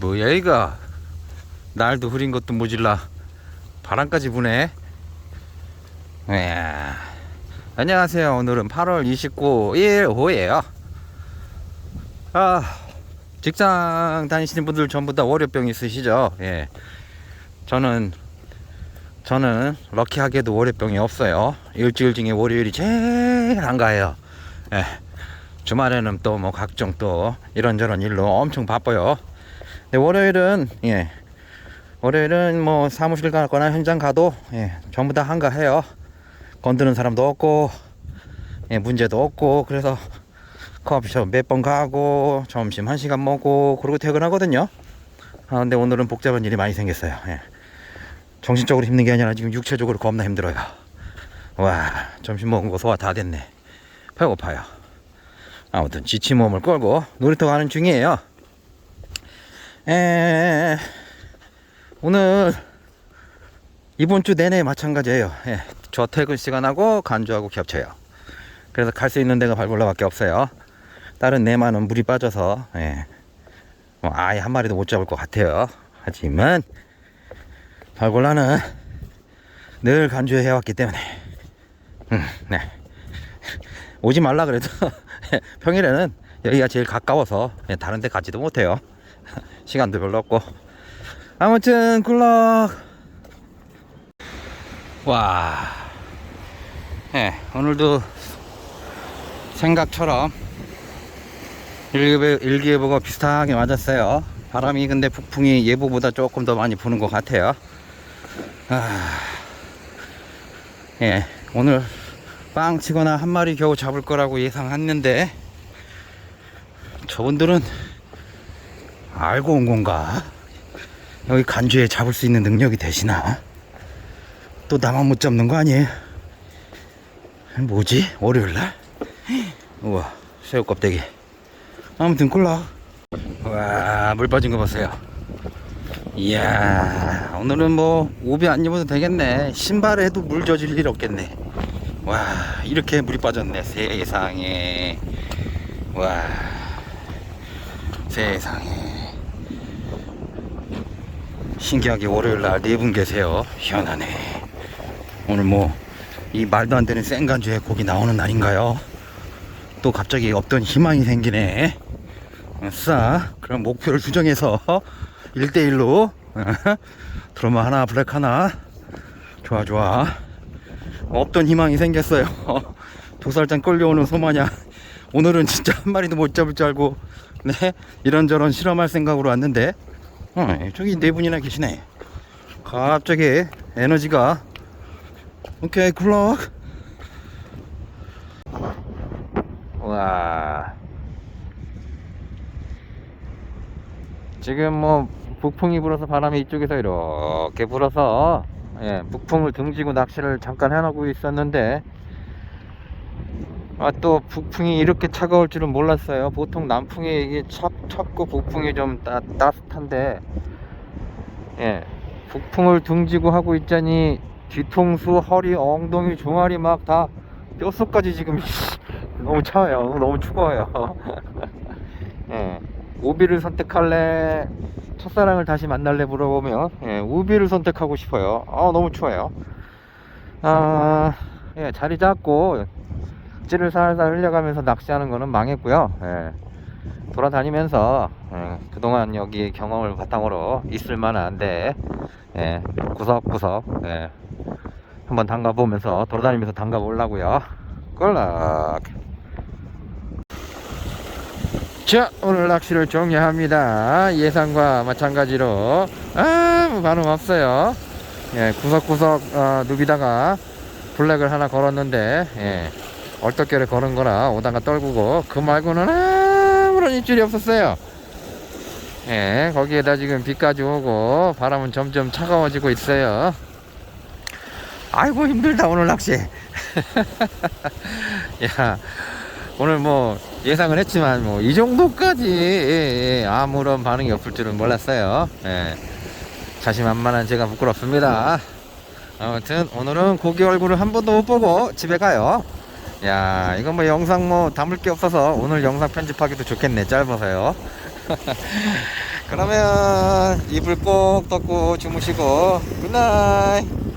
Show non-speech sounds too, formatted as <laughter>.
뭐야 이거? 날도 흐린 것도 모질라. 바람까지 부네. 이야. 안녕하세요. 오늘은 8월 29일 오후에요. 아 직장 다니시는 분들 전부 다 월요병 있으시죠? 예. 저는 저는 럭키하게도 월요병이 없어요. 일주일 중에 월요일이 제일 한가해요. 예. 주말에는 또 뭐 각종 또 이런저런 일로 엄청 바빠요 근데 월요일은 예. 월요일은 뭐 사무실 가거나 현장 가도 예 전부 다 한가해요. 건드는 사람도 없고 예 문제도 없고 그래서 커피숍 몇 번 가고 점심 한 시간 먹고 그러고 퇴근하거든요. 아 근데 오늘은 복잡한 일이 많이 생겼어요. 예. 정신적으로 힘든 게 아니라 지금 육체적으로 겁나 힘들어요. 와 점심 먹은 거 소화 다 됐네. 배고파요. 아무튼 지친 몸을 끌고 놀이터 가는 중이에요 에 오늘 이번 주 내내 마찬가지예요. 예, 저 퇴근 시간하고 간주하고 겹쳐요. 그래서 갈 수 있는 데가 발골라밖에 없어요. 다른 네마는 물이 빠져서 예, 뭐 아예 한 마리도 못 잡을 것 같아요. 하지만 발골라는 늘 간주해 해왔기 때문에 음, 네. 오지 말라 그래도 <laughs> 평일에는 여기가 제일 가까워서 예, 다른 데 가지도 못해요 <laughs> 시간도 별로 없고. 아무튼 굴럭. 와. 예, 오늘도 생각처럼 일기예- 일기예보가 비슷하게 맞았어요. 바람이 근데 북풍이 예보보다 조금 더 많이 부는 것 같아요. 아, 예, 오늘 빵 치거나 한 마리 겨우 잡을 거라고 예상했는데 저분들은 알고 온 건가? 여기 간주에 잡을 수 있는 능력이 되시나? 또 나만 못 잡는 거 아니에요? 뭐지? 월요일 날? 우와 새우 껍데기 아무튼 꿀라 와 물 빠진 거 보세요 이야 오늘은 뭐 오비 안 입어도 되겠네 신발에 해도 물 젖을 일 없겠네 와 이렇게 물이 빠졌네 세상에 와 세상에 신기하게 월요일날 네 분 계세요. 희한하네. 오늘 뭐 이 말도 안 되는 생간주에 고기 나오는 날인가요? 또 갑자기 없던 희망이 생기네. 싸. 그럼 목표를 수정해서 1대1로 드라마 하나 블랙 하나. 좋아 좋아. 없던 희망이 생겼어요. <laughs> 도살장 끌려오는 소마냥 오늘은 진짜 한 마리도 못 잡을 줄 알고 네 이런저런 실험할 생각으로 왔는데 어, 저기 네 분이나 계시네. 갑자기 에너지가. 오케이 굴럭 와. 지금 뭐 북풍이 불어서 바람이 이쪽에서 이렇게 불어서 예, 북풍을 등지고 낚시를 잠깐 해놓고 있었는데 아 또 북풍이 이렇게 차가울 줄은 몰랐어요. 보통 남풍이 이게 찹, 찹고 북풍이 좀 따, 따뜻한데 예, 북풍을 등지고 하고 있자니 뒤통수, 허리, 엉덩이, 종아리 막 다 뼛속까지 지금 <laughs> 너무 차요. 너무 추워요. <laughs> 예, 우비를 선택할래? 첫사랑을 다시 만날래 물어보면 예, 우비를 선택하고 싶어요. 아 너무 추워요. 아 예, 자리 잡고 찌를 살살 흘려가면서 낚시하는 거는 망했고요. 예, 돌아다니면서 예, 그동안 여기 경험을 바탕으로 있을 만한데 예, 구석구석 예, 한번 담가 보면서 돌아다니면서 담가 보려고요. 꼴락. 자 오늘 낚시를 종료합니다 예상과 마찬가지로 아무 반응 없어요 예 구석구석 어, 누비다가 블랙을 하나 걸었는데 예 얼떨결에 걸은 거라 오다가 떨구고 그 말고는 아무런 입질이 없었어요 예 거기에다 지금 비까지 오고 바람은 점점 차가워지고 있어요 아이고 힘들다 오늘 낚시 <laughs> 야 오늘 뭐 예상을 했지만 뭐 이 정도까지 예, 예, 아무런 반응이 없을 줄은 몰랐어요. 예. 자신만만한 제가 부끄럽습니다. 아무튼 오늘은 고기 얼굴을 한 번도 못 보고 집에 가요. 야 이건 뭐 영상 뭐 담을 게 없어서 오늘 영상 편집하기도 좋겠네 짧아서요. <laughs> 그러면 이불 꼭 덮고 주무시고 굿나잇